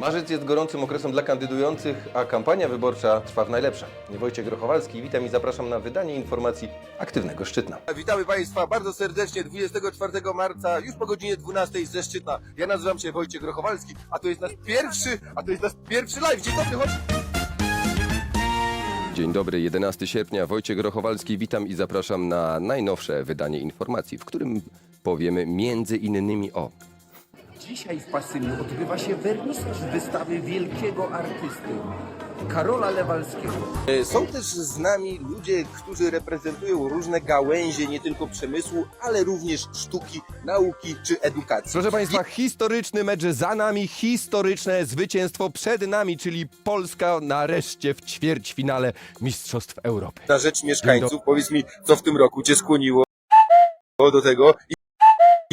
Marzec jest gorącym okresem dla kandydujących, a kampania wyborcza trwa w najlepsze. Wojciech Grochowalski, witam i zapraszam na wydanie informacji Aktywnego Szczytna. Witamy Państwa bardzo serdecznie 24 marca, już po godzinie 12 ze Szczytna. Ja nazywam się Wojciech Grochowalski, a to jest nasz pierwszy, a to jest nasz pierwszy live. Dzień dobry, chodź. Dzień dobry, 11 sierpnia, Wojciech Grochowalski, witam i zapraszam na najnowsze wydanie informacji, w którym powiemy między innymi o Dzisiaj w Pasymiu odbywa się wernisaż wystawy wielkiego artysty Karola Lewalskiego. E, Są też z nami ludzie, którzy reprezentują różne gałęzie nie tylko przemysłu, ale również sztuki, nauki czy edukacji. Proszę Państwa, historyczny mecz za nami, historyczne zwycięstwo przed nami, czyli Polska nareszcie w ćwierćfinale Mistrzostw Europy. Na rzecz mieszkańców, powiedz mi, co w tym roku Cię skłoniło do tego i,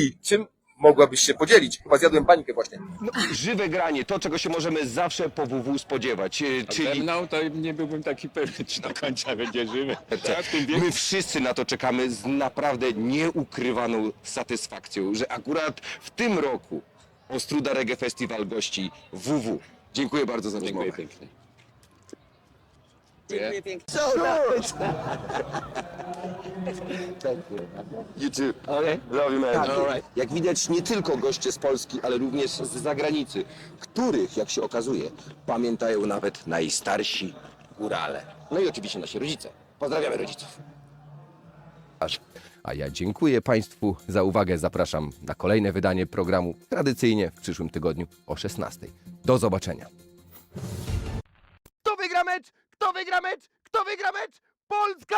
i czym mogłabyś się podzielić? Chyba zjadłem bańkę właśnie. No, żywe granie, to czego się możemy zawsze po WW spodziewać, e, Czyli... czyli No to nie byłbym taki pewny, czy do końca będzie żywy. Ja w tym wieku my wszyscy na to czekamy z naprawdę nieukrywaną satysfakcją, że akurat w tym roku Ostruda Reggae Festival gości WW. Dziękuję bardzo za dziękuję rozmowę. pięknie. You too. Love you, man. Tak, jak widać nie tylko goście z Polski, ale również z zagranicy, których, jak się okazuje, pamiętają nawet najstarsi górale. No i oczywiście nasi rodzice. Pozdrawiamy rodziców. A ja dziękuję Państwu za uwagę. Zapraszam na kolejne wydanie programu tradycyjnie w przyszłym tygodniu o 16. Do zobaczenia. Kto wygra mecz? Kto wygra mecz? Kto wygra mecz? Polska!